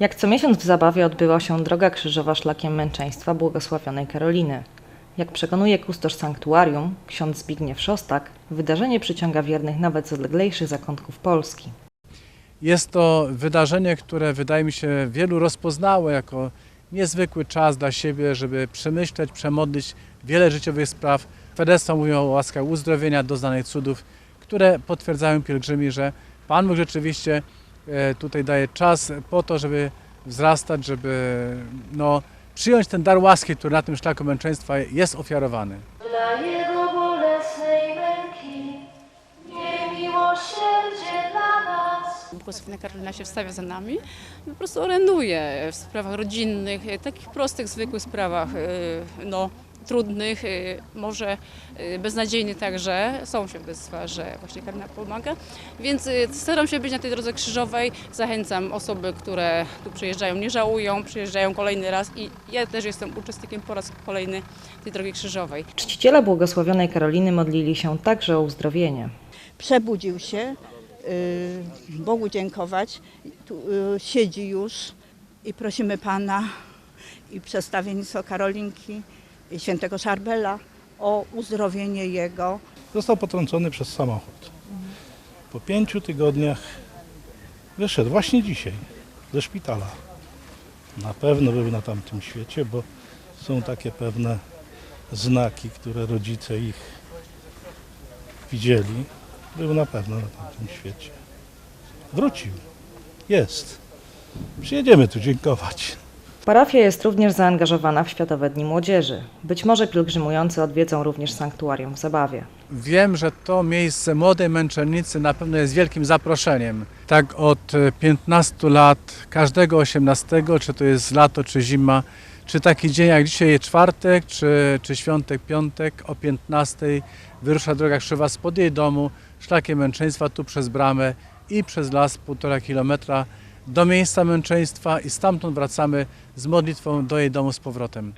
Jak co miesiąc w Zabawie odbywa się droga krzyżowa szlakiem męczeństwa błogosławionej Karoliny. Jak przekonuje kustosz sanktuarium, ksiądz Zbigniew Szostak, wydarzenie przyciąga wiernych nawet z odleglejszych zakątków Polski. Jest to wydarzenie, które wydaje mi się wielu rozpoznało jako niezwykły czas dla siebie, żeby przemyśleć, przemodlić wiele życiowych spraw. Świadectwa mówią o łaskach uzdrowienia, doznanych cudów, które potwierdzają pielgrzymi, że Pan Bóg rzeczywiście tutaj daje czas po to, żeby wzrastać, żeby no, przyjąć ten dar łaski, który na tym szlaku męczeństwa jest ofiarowany. Dla Jego bolesnej męki, miej miłosierdzie dla nas. Błogosławiona Karolina się wstawia za nami i po prostu oręduje w sprawach rodzinnych, e, takich prostych, zwykłych sprawach, e, no, trudnych, e, może e, beznadziejnych także. Są świadectwa, że właśnie Karolina pomaga, więc e, staram się być na tej drodze krzyżowej. Zachęcam osoby, które tu przyjeżdżają, nie żałują, przyjeżdżają kolejny raz i ja też jestem uczestnikiem po raz kolejny tej drogi krzyżowej. Czciciele błogosławionej Karoliny modlili się także o uzdrowienie. przebudził się, y, Bogu dziękować, tu y, siedzi już i prosimy Pana i przedstawienictwo Karolinki świętego Szarbela o uzdrowienie jego. Został potrącony przez samochód. Po pięciu tygodniach wyszedł właśnie dzisiaj ze szpitala. Na pewno był na tamtym świecie, bo są takie pewne znaki, które rodzice ich widzieli. Był na pewno na tamtym świecie. Wrócił. Jest. Przyjedziemy tu dziękować. Parafia jest również zaangażowana w Światowe Dni Młodzieży. Być może pielgrzymujący odwiedzą również sanktuarium w Zabawie. Wiem, że to miejsce młodej męczennicy na pewno jest wielkim zaproszeniem. Tak od e, 15 lat, każdego 18, czy to jest lato, czy zima, czy taki dzień jak dzisiaj czwartek, czy, czy świątek, piątek o 15 wyrusza droga krzywa spod jej domu, szlakiem męczeństwa tu przez bramę i przez las półtora kilometra do miejsca męczeństwa i stamtąd wracamy z modlitwą do jej domu z powrotem.